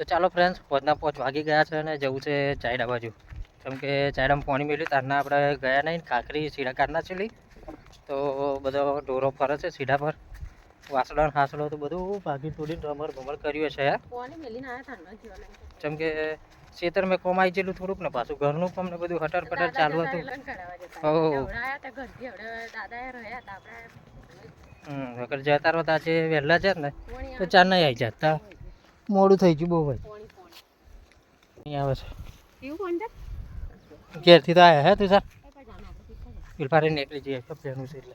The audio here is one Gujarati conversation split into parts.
તો ચાલો ફ્રેન્ડ્સ પોચના પોચ વાગી ગયા છે અને જવું છે ચાયડા બાજુ. કેમ કે ચાયડામાં પાણી મેળ્યું તારના આપણે ગયા નહીં કાંકરી સીડા કાઢના છેલી તો બધો ઢોરો ફરે છે સીડા પર. વાસળો હાસડો તો બધું ભાગી તોડીને રમર ભમર કર્યું છે કેમ કે ખેતર મેં કમાઈ જેલું થોડુંક ને પાછું ઘરનું પણ બધું હટર પટર ચાલુ હતું. હમ વગર જતા રહો આજે વહેલા છે ને તો ચાર નહીં આવી જતા મોડું થઈ ગયું, બહુ ભાઈ પોણી આવે છે. ઘેરથી તો આવ્યા હે તું સર. પીલફારી નીકળી જઈએ, કપડાનું છે એટલે.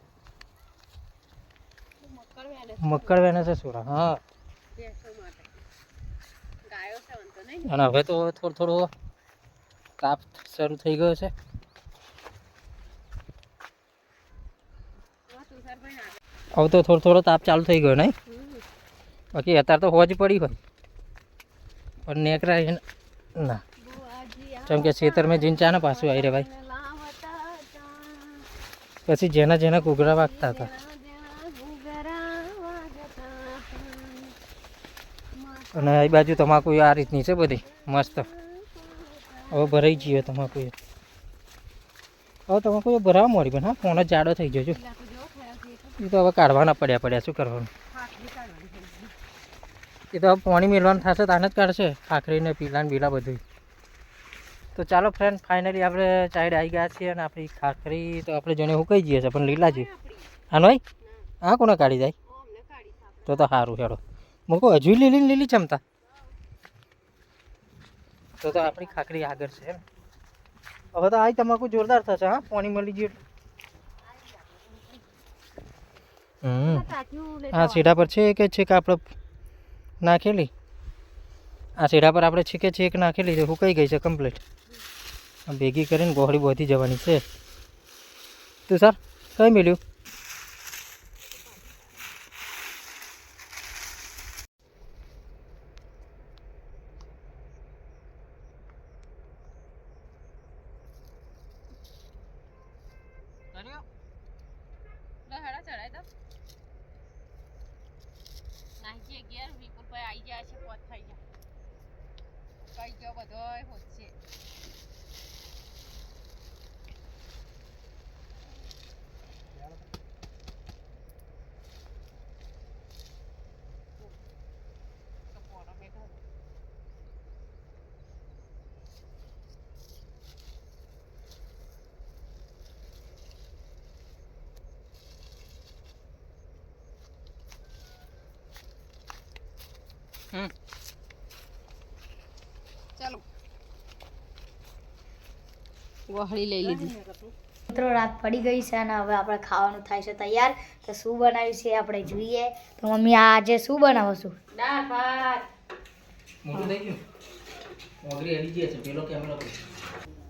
મક્કડ વેને છે સુરા હા. નહીં અને હવે તો થોડો થોડો તાપ શરૂ થઈ ગયો છે. હવે તો થોડો થોડો તાપ ચાલુ થઈ ગયો નહીં? બાકી અત્યારે તો હોજ પડી હોય. પણ નેકરા ના જેમ કે ખેતરમાં જીન ચા ને પાછું આવી રે ભાઈ. પછી જેના જેના ઘૂઘરા વાગતા હતા. અને આ બાજુ તમાકુ આ રીતની છે બધી મસ્ત હવે ભરાઈ ગયો તમાકુ હવે તમાકુ ભરાવા મળી પણ હા, ફોન જ જાડો થઈ ગયો જો એ તો હવે કાઢવાના પડ્યા પડ્યા, શું કરવાનું. એ તો પાણી મેળવાનું થશે તાને જ કાઢશે. ખાખરીને પીલા ને બીલા બધું તો ચાલો ફ્રેન્ડ ફાઇનલી આપણે ચાઈડ આવી ગયા છીએ અને આપણી ખાખરી તો આપણે જોને હું કહી જઈએ છીએ પણ લીલા છે આનો હા કોને કાઢી જાય? છે. તો તો સારું હેડો. મૂકો હજુ લીલી લીલી ચમતા. તો તો આપણી ખાખરી આગળ છે એમ. હવે તો આ તમાકુ જોરદાર થશે હા? પાણી મળી ગયું. હમ. આ સીડા પર છે કે છેક આપણે નાખેલી? આ સીડા પર આપણે છે કે છેક નાખેલી છે? સુકાઈ ગઈ છે કમ્પ્લીટ ભેગી કરીને ગોહળી બોધી જવાની છે. તું સર, કઈ મળ્યું લો, હેડો, ચડાઈ દો. નાહી જઈએ ઘેર, આઈ ગયા છે, પોત થઈ ગયા. કઈ ગયો બધો હોશે. તો પોરો બેઠો. હમ. ચાલો. વહળી લઈ લીધી. મિત્રો રાત પડી ગઈ છે અને હવે આપણે ખાવાનું થાય છે તૈયાર. તો શું બનાવ્યું છે આપણે જોઈએ. તો મમ્મી આજે શું બનાવો છું દાળ ભાત. મોટું થઈ ગયું? મોગરી હરી ગઈ છે. પેલો કેમેરો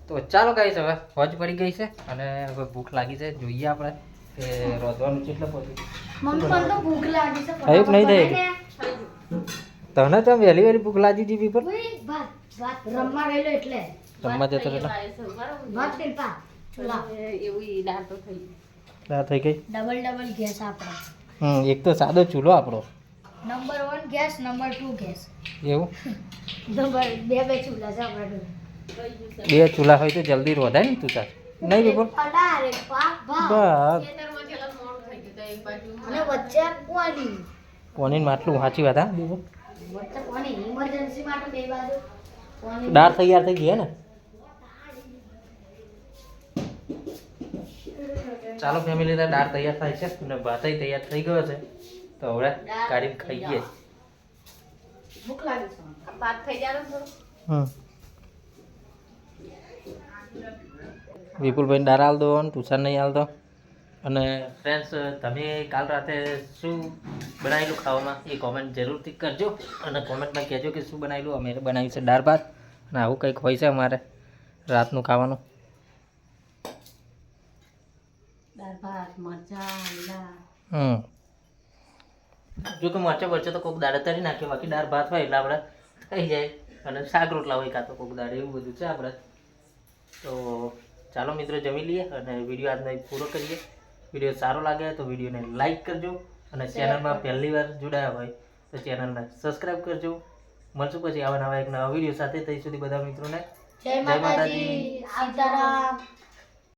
તો ચાલો ગાઈસ હવે હોજ પડી ગઈ છે અને હવે ભૂખ લાગી છે. જોઈએ આપણે કે રોધવાનું કેટલું પડ્યું મમ્મી પણ તો ભૂખ લાગી છે. થયું કે નહીં થયું? તને તો વહેલી વહેલી ભૂખ લાગી હતી પીપર રમવા ગયેલો એટલે. રમવા જતો રહેલો. ભાત પીપા ચૂલા એવું દાળ તો થઈ ના થઈ ગઈ? ડબલ ડબલ ગેસ આપણે હમ એક તો સાદો ચૂલો આપણો number one gas number two gas. એવું? નંબર બે બે ચૂલા છે આપણે બે ચૂલા હોય તો જલ્દી રોધાય ને તું તાર. નહીં ભાત બસ. પોની માટલું સાચી વાત હા બીપર વચ્ચે પાણી ઇમરજન્સી માટે બે બાજુ પાણી દાળ તૈયાર થઈ ગઈ હે ને? ચાલો ફેમિલી દાળ તૈયાર થાય છે અને ભાતય તૈયાર થઈ ગયો છે. તો હવે કાઢીને ખાઈએ. ભૂખ લાગી છે ભાત થઈ જાય હમ વિપુલભાઈ દાળ હાલ દો અને તુષાર નહીં હાલ દો અને ફ્રેન્ડ્સ તમે કાલ રાતે શું બનાવેલું ખાવામાં? એ કોમેન્ટ જરૂરથી કરજો અને કોમેન્ટમાં કહેજો કે શું બનાવેલું? અમે બનાવ્યું છે દાળ ભાત અને આવું કંઈક હોય છે અમારે રાતનું ખાવાનું. દાળ હમ. જો કે મરચા બરચા તો કોઈક દાડે તરી નાખીએ બાકી દાળ ભાત હોય એટલે આપણે થઈ જાય. અને શાક રોટલા હોય કાં તો કોઈક દાડે એવું બધું છે આપણે તો ચાલો મિત્રો જમી લઈએ અને વીડિયો આજનો પૂરો કરીએ. વીડિયો સારો લાગે તો વિડીયોને લાઈક કરજો અને ચેનલમાં પહેલી વાર જોડાયા હોય તો ચેનલને સબસ્ક્રાઈબ કરજો. મળશું પછી આવા નવા એક નવા વીડિયો સાથે. ત્યાં સુધી બધા મિત્રોને જય માતાજી. માતાજી. સીતારામ